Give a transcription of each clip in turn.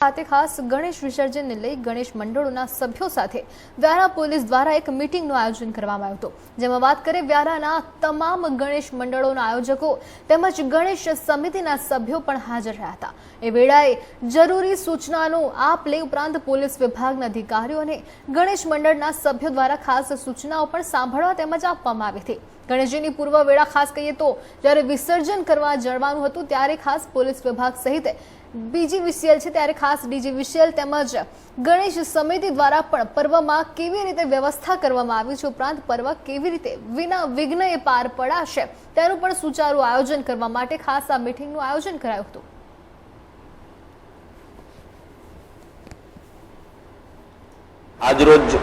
ખાતે ખાસ ગણેશ વિસર્જનને લઈ ગણેશ મંડળોના સભ્યો સાથે વ્યારા પોલીસ દ્વારા એક મિટિંગનું આયોજન કરવામાં આવ્યું હતું. જેમાં વાત કરીએ વ્યારાના તમામ ગણેશ મંડળોના આયોજકો તેમજ ગણેશ સમિતિના સભ્યો પણ હાજર રહ્યા હતા. એ વેળાએ જરૂરી સૂચનાનો આપ લે ઉપરાંત પોલીસ વિભાગના અધિકારીઓ અને ગણેશ મંડળના સભ્યો દ્વારા ખાસ સૂચનાઓ પણ સાંભળવા તેમજ આપવામાં આવી હતી. ગણેશજીની પૂર્વ વેળા ખાસ કહીએ તો જ્યારે વિસર્જન કરવા જવાનું હતું ત્યારે ખાસ પોલીસ વિભાગ સહિત બીજી વિશેલ છે ત્યારે ખાસ ડીજી વિશેલ તેમજ ગણેશ સમિતિ દ્વારા પણ પર્વમાં કેવી રીતે વ્યવસ્થા કરવામાં આવી છે ઉપરાંત પર્વ કેવી રીતે વિના વિઘ્નએ પાર પડાશે તેનું પણ સુચારું આયોજન કરવા માટે ખાસ આ મિટિંગનું આયોજન કરાયું હતું. આજરોજ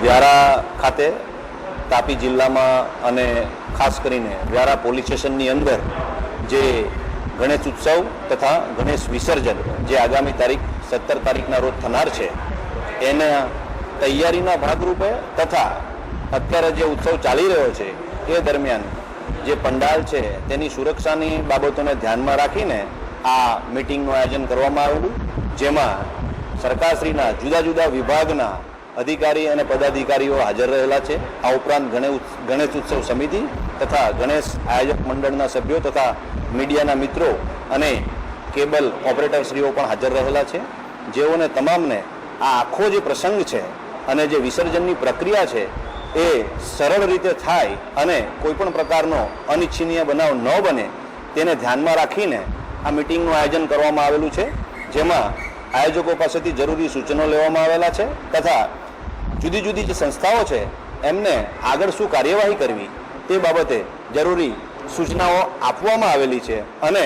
વ્યારા ખાતે તાપી જિલ્લામાં અને ખાસ કરીને વ્યારા પોલીસ સ્ટેશનની અંદર જે ગણેશ ઉત્સવ તથા ગણેશ વિસર્જન જે આગામી તારીખ સત્તર તારીખના રોજ થનાર છે, એના તૈયારીના ભાગરૂપે તથા અત્યારે જે ઉત્સવ ચાલી રહ્યો છે, એ દરમિયાન જે પંડાલ છે, તેની સુરક્ષાની બાબતોને ધ્યાનમાં રાખીને આ મિટિંગનું આયોજન કરવામાં આવેલું. જેમાં સરકારશ્રીના જુદા જુદા વિભાગના અધિકારી અને પદાધિકારીઓ હાજર રહેલા છે. આ ઉપરાંત ગણેશ ગણેશ ઉત્સવ સમિતિ તથા ગણેશ આયોજક મંડળના સભ્યો તથા મીડિયાના મિત્રો અને કેબલ ઓપરેટરશ્રીઓ પણ હાજર રહેલા છે. જેઓને તમામને આ આખો જે પ્રસંગ છે અને જે વિસર્જનની પ્રક્રિયા છે એ સરળ રીતે થાય અને કોઈ પણ પ્રકારનો અનિચ્છનીય બનાવ ન બને, તેને ધ્યાનમાં રાખીને આ મિટિંગનું આયોજન કરવામાં આવેલું છે. જેમાં આયોજકો પાસેથી જરૂરી સૂચનો લેવામાં આવેલા છે તથા જુદી જુદી જે સંસ્થાઓ છે, એમને આગળ શું કાર્યવાહી કરવી તે બાબતે જરૂરી સૂચનાઓ આપવામાં આવેલી છે અને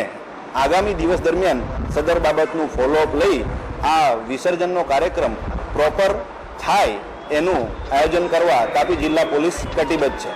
આગામી દિવસ દરમિયાન સદર બાબતનું ફોલોઅપ લઈ આ વિસર્જનનો કાર્યક્રમ પ્રોપર થાય એનું આયોજન કરવા તાપી જિલ્લા પોલીસ કટિબદ્ધ છે.